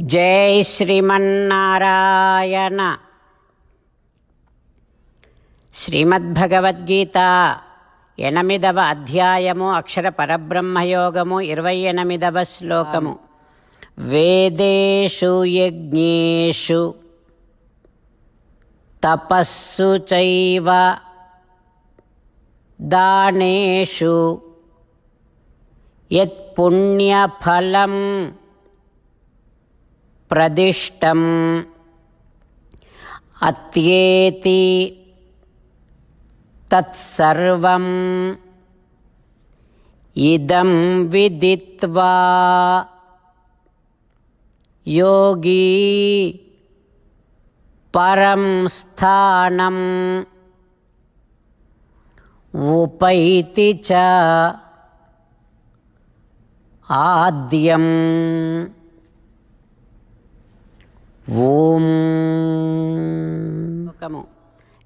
జై శ్రీమన్నారాయణ. శ్రీమద్భగవద్గీత ఎనిమిదవ అధ్యాయము అక్షర పరబ్రహ్మయోగము ఇరవై ఎనిమిదవ శ్లోకము. వేదేషు యజ్ఞేషు తపస్సు చైవ దానేషు యత్పుణ్యఫలం प्रदिष्टम् अत्येति तत्सर्वम्। इदं विदित्वा योगी परं स्थानम्। उपैति च आद्यम्। ఓం.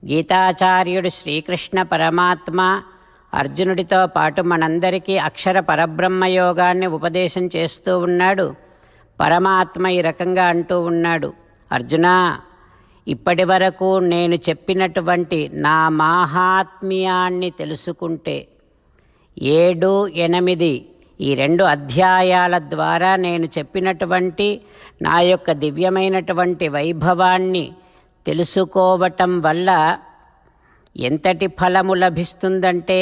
గీతాచార్యుడు శ్రీకృష్ణ పరమాత్మ అర్జునుడితో పాటు మనందరికీ అక్షర పరబ్రహ్మ యోగాన్ని ఉపదేశం చేస్తూ ఉన్నాడు. పరమాత్మ ఈ రకంగా అంటూ ఉన్నాడు. అర్జున ఇప్పటి వరకు నేను చెప్పినటువంటి నా మాహాత్మ్యాన్ని తెలుసుకుంటే ఏడు ఎనిమిది ఈ రెండు అధ్యాయాల ద్వారా నేను చెప్పినటువంటి నా యొక్క దివ్యమైనటువంటి వైభవాన్ని తెలుసుకోవటం వల్ల ఎంతటి ఫలము లభిస్తుందంటే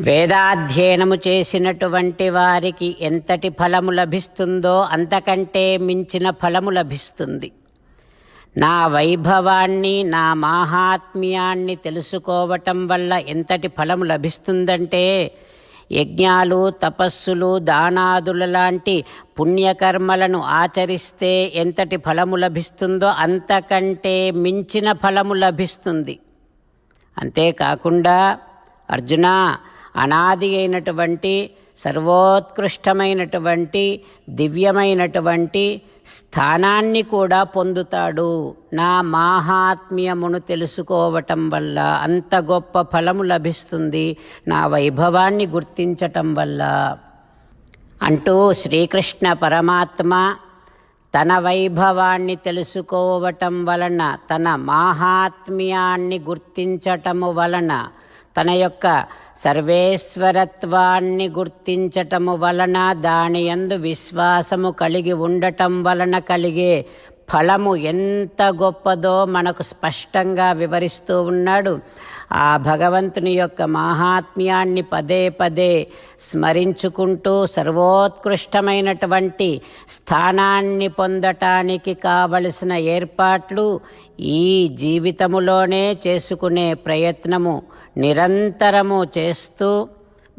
వేదాధ్యయనము చేసినటువంటి వారికి ఎంతటి ఫలము లభిస్తుందో అంతకంటే మించిన ఫలము లభిస్తుంది. నా వైభవాన్ని నా మాహాత్మ్యాన్ని తెలుసుకోవటం వల్ల ఎంతటి ఫలము లభిస్తుందంటే యజ్ఞాలు తపస్సులు దానాదుల లాంటి పుణ్యకర్మలను ఆచరిస్తే ఎంతటి ఫలము లభిస్తుందో అంతకంటే మించిన ఫలము లభిస్తుంది. అంతేకాకుండా అర్జున అనాది అయినటువంటి సర్వోత్కృష్టమైనటువంటి దివ్యమైనటువంటి స్థానాన్ని కూడా పొందుతాడు. నా మాహాత్మ్యమును తెలుసుకోవటం వల్ల అంత గొప్ప ఫలము లభిస్తుంది నా వైభవాన్ని గుర్తించటం వల్ల. అంటూ శ్రీకృష్ణ పరమాత్మ తన వైభవాన్ని తెలుసుకోవటం వలన తన మాహాత్మ్యాన్ని గుర్తించటము వలన తన యొక్క సర్వేశ్వరత్వాన్ని గుర్తించటము వలన దాని యందు విశ్వాసము కలిగి ఉండటం వలన కలిగే ఫలము ఎంత గొప్పదో మనకు స్పష్టంగా వివరిస్తూ ఉన్నాడు. ఆ భగవంతుని యొక్క మాహాత్మ్యాన్ని పదే పదే స్మరించుకుంటూ సర్వోత్కృష్టమైనటువంటి స్థానాన్ని పొందటానికి కావలసిన ఏర్పాట్లు ఈ జీవితములోనే చేసుకునే ప్రయత్నము. నిరంతరము చేస్తూ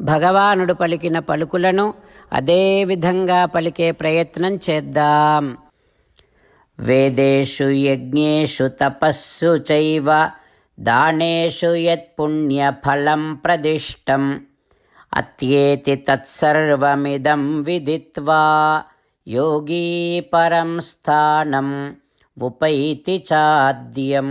భగవానుడు పలికిన పలుకులను అదే విధంగా పలికే ప్రయత్నం చేద్దాం. వేదేషు యజ్ఞేషు తపస్సు చైవ దానేషు యత్పుణ్యఫలం ప్రదిష్టం. అత్యేతి తత్సర్వమిదం విదిత్వా యోగీ పరం స్థానం ఉపైతి చాద్యం.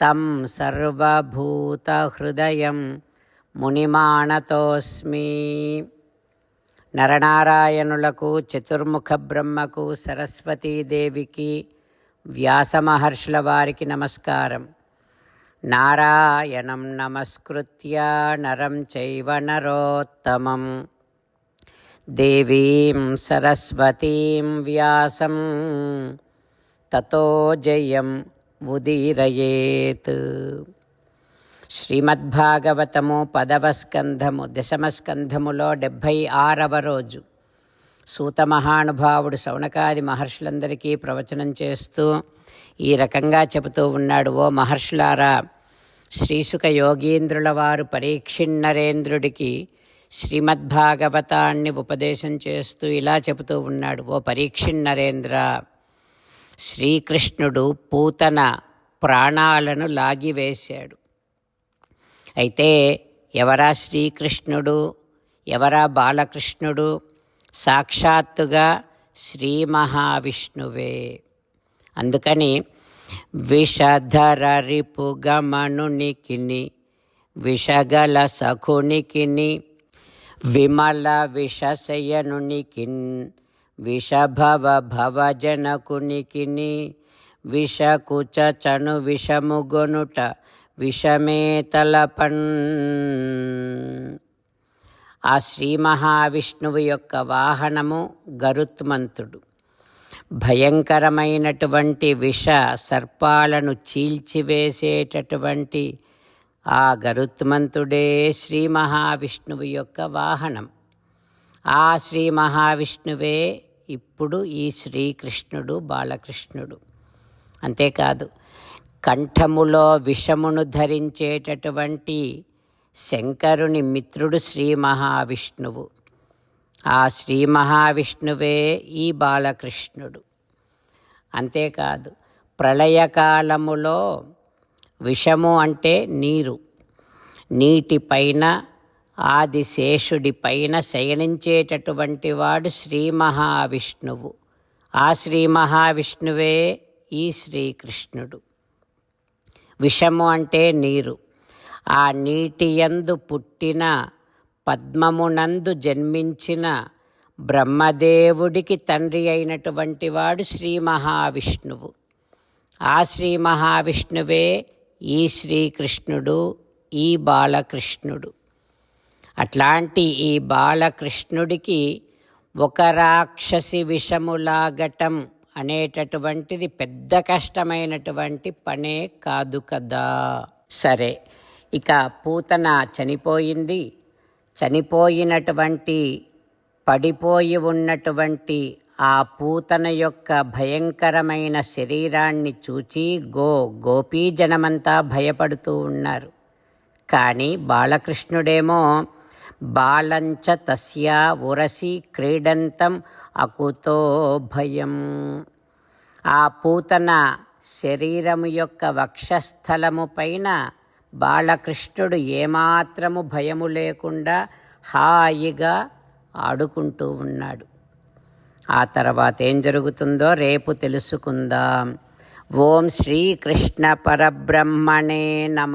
తం सर्वभूतहृदयं మునిమాణతోస్మి నరనారాయణులకు చతుర్ముఖ బ్రహ్మకు సరస్వతీదేవికి వ్యాసమహర్షుల వారికి నమస్కారం నారాయణం నమస్కృత్య నరం చైవ నరోత్తమం దేవీం సరస్వతీం వ్యాసం తతో జయం ఉదీరయేత్ శ్రీమద్భాగవతము పదవ స్కంధము దశమ స్కంధములో డెబ్భై ఆరవ రోజు. సూత మహానుభావుడు శౌనకాది మహర్షులందరికీ ప్రవచనం చేస్తూ ఈ రకంగా చెబుతూ ఉన్నాడు ఓ మహర్షులారా శ్రీసుక యోగీంద్రుల వారు పరీక్షిన్నరేంద్రుడికి శ్రీమద్భాగవతాన్ని ఉపదేశం చేస్తూ ఇలా చెబుతూ ఉన్నాడు ఓ పరీక్షిన్నరేంద్ర శ్రీకృష్ణుడు పూతన ప్రాణాలను లాగివేశాడు. అయితే ఎవరా శ్రీకృష్ణుడు? ఎవరా బాలకృష్ణుడు? సాక్షాత్తుగా శ్రీ మహావిష్ణువే అందుకని విషధర రిపు విషగల సఖునికిని విమల విషశయనునికిన్ విషభవ భవజనకునికిని విషకుచ చను విషముగొనుట విషమే తలపన్ ఆ శ్రీ మహావిష్ణువు యొక్క వాహనము గరుత్మంతుడు. భయంకరమైనటువంటి విష సర్పాలను చీల్చివేసేటటువంటి ఆ గరుత్మంతుడే శ్రీ మహావిష్ణువు యొక్క వాహనం. ఆ శ్రీ మహావిష్ణువే ఇప్పుడు ఈ శ్రీకృష్ణుడు బాలకృష్ణుడు. అంతేకాదు కంఠములో విషమును ధరించేటటువంటి శంకరుని మిత్రుడు శ్రీ మహావిష్ణువు. ఆ శ్రీ మహావిష్ణువే ఈ బాలకృష్ణుడు. అంతేకాదు ప్రళయకాలములో విషము అంటే నీరు. నీటిపైన ఆదిశేషుడిపైన శయనించేటటువంటి వాడు శ్రీ మహావిష్ణువు. ఆ శ్రీ మహావిష్ణువే ఈ శ్రీకృష్ణుడు. విషము అంటే నీరు. ఆ నీటి యందు పుట్టిన పద్మమునందు జన్మించిన బ్రహ్మదేవుడికి తండ్రి అయినటువంటి వాడు శ్రీ మహావిష్ణువు. ఆ శ్రీ మహావిష్ణువే ఈ శ్రీకృష్ణుడు ఈ బాలకృష్ణుడు. అట్లాంటి ఈ బాలకృష్ణుడికి ఒక రాక్షసి విషములాగటం అనేటటువంటిది పెద్ద కష్టమైనటువంటి పనే కాదు కదా. సరే ఇక పూతన చనిపోయింది. చనిపోయినటువంటి పడిపోయి ఉన్నటువంటి ఆ పూతన యొక్క భయంకరమైన శరీరాన్ని చూచి గో గోపీజనమంతా భయపడుతూ ఉన్నారు. కానీ బాలకృష్ణుడేమో బాలంచ తస్యా ఉరసి క్రీడంతం అకుతో భయం. ఆ పూతన శరీరము యొక్క వక్షస్థలము పైన బాలకృష్ణుడు ఏమాత్రము భయము లేకుండా హాయిగా ఆడుకుంటూ ఉన్నాడు. ఆ తర్వాత ఏం జరుగుతుందో రేపు తెలుసుకుందాం. ఓం శ్రీకృష్ణ పరబ్రహ్మణే నమ.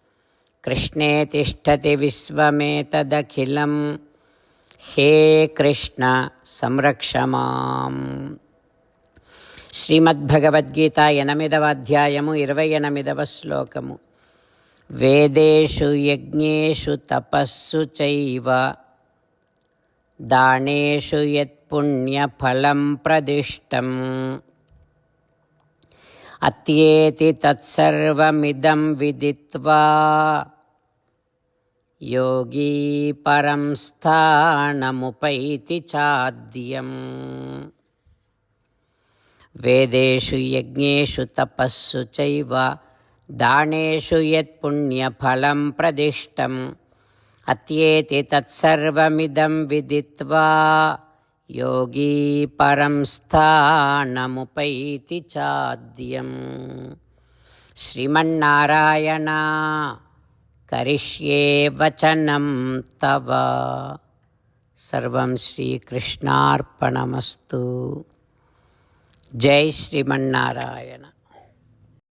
కృష్ణే తిష్టతి విశ్వమేతదఖిలం. హే కృష్ణ సంరక్ష మాం. శ్రీమద్భగవద్గీత ఎనిమిదవ అధ్యాయము ఇరవై ఎనిమిదవ శ్లోకము. వేదేషు యజ్ఞేషు తపస్సు చైవ. దానేషు యత్పుణ్యఫలం ప్రదిష్టం. अत्येति तत्सर्वमिदं विदित्वा। योगी परं स्थानमुपैति चाद्यम्। वेदेषु यज्ञेषु तपःसु चैव दानेषु यत्पुण्यफलं प्रदिष्टम् अत्येति तत्सर्वमिदं विदित्वा। యోగీ పరం స్థానముపైతి చాద్యం. శ్రీమన్నారాయణ కరిష్యే వచనం తవ. సర్వం శ్రీకృష్ణార్పణమస్తు. జై శ్రీమన్నారాయణ.